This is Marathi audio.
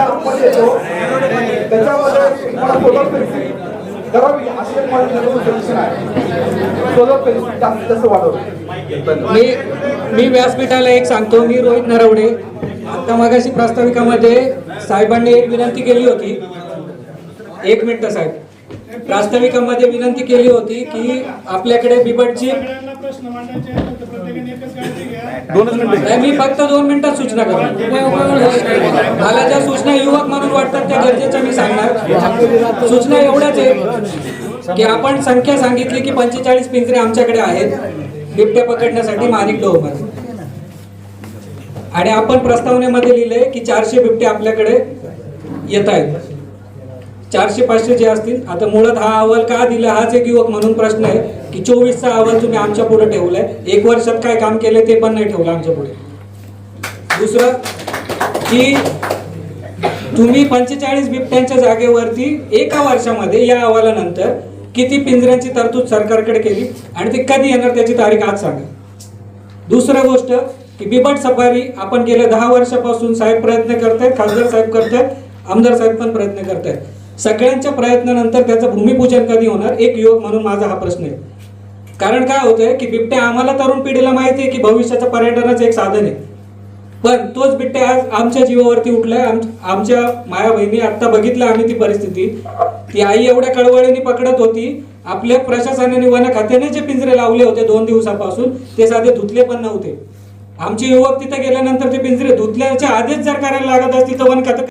आपण येतो. त्याच्यामध्ये मला सोलर माझी आहे. सोलर जास्तीत जास्त वाढवतो मी मी व्यासपीठाला एक सांगतो मी रोहित नरवडे. आता मगाशी प्रास्ताविकामध्ये साहेबांनी एक विनंती केली होती. एक मिनिट साहेब. प्रास्ताविकामध्ये विनंती केली होती की आपल्याकडे बिबटची नाही मी फक्त दोन मिनिटात सूचना करतो. मला ज्या सूचना युवक म्हणून वाटतात त्या गरजेच्या मी सांगणार. सूचना एवढ्याच आहे की आपण संख्या सांगितली की पंचेचाळीस पिंजरे आमच्याकडे आहेत. बिबट्या पकडण्यासाठी माणिकमध्ये आणि आपण प्रस्तावनेमध्ये लिहिलंय की चारशे बिबटे आपल्याकडे येत आहेत. चारशे पाचशे जे असतील आता मुळात हा अहवाल का दिला हाच एक युवक म्हणून प्रश्न आहे की चोवीसचा अहवाल तुम्ही आमच्या पुढे ठेवलाय. एक वर्षात काय काम केले ते पण नाही ठेवलं आमच्या पुढे. दुसरं की तुम्ही पंचेचाळीस बिबट्यांच्या जागेवरती एका वर्षामध्ये या अहवालानंतर किती पिंजऱ्यांची तरतूद सरकारकडे केली आणि ते कधी येणार त्याची तारीख आज सांगा. दुसरं गोष्ट की बिबट सफारी आपण गेल्या दहा वर्षापासून साहेब प्रयत्न करतायत खासदार साहेब करतायत आमदार साहेब पण प्रयत्न करतायत. सगळ्यांच्या प्रयत्नानंतर त्याचं भूमिपूजन कधी होणार? एक युवक म्हणून माझा हा प्रश्न आहे. कारण काय होतंय की बिबट्या आम्हाला तरुण पिढीला माहिती आहे की भविष्याचं पर्यटनाचं एक साधन आहे. पण तोच बिबट्या आज आमच्या जीवावरती उठलाय. आमच्या माया बहिणी आता बघितलं आम्ही ती परिस्थिती. ती आई एवढ्या कळवळीने पकडत होती. आपल्या प्रशासनाने वन खात्याने जे पिंजरे लावले होते दोन दिवसापासून ते साधे धुतले पण नव्हते. आमचे युवक तिथे गेल्यानंतर ते पिंजरे धुतल्याच्या आधीच जर करायला लागत असतील तर वन खातं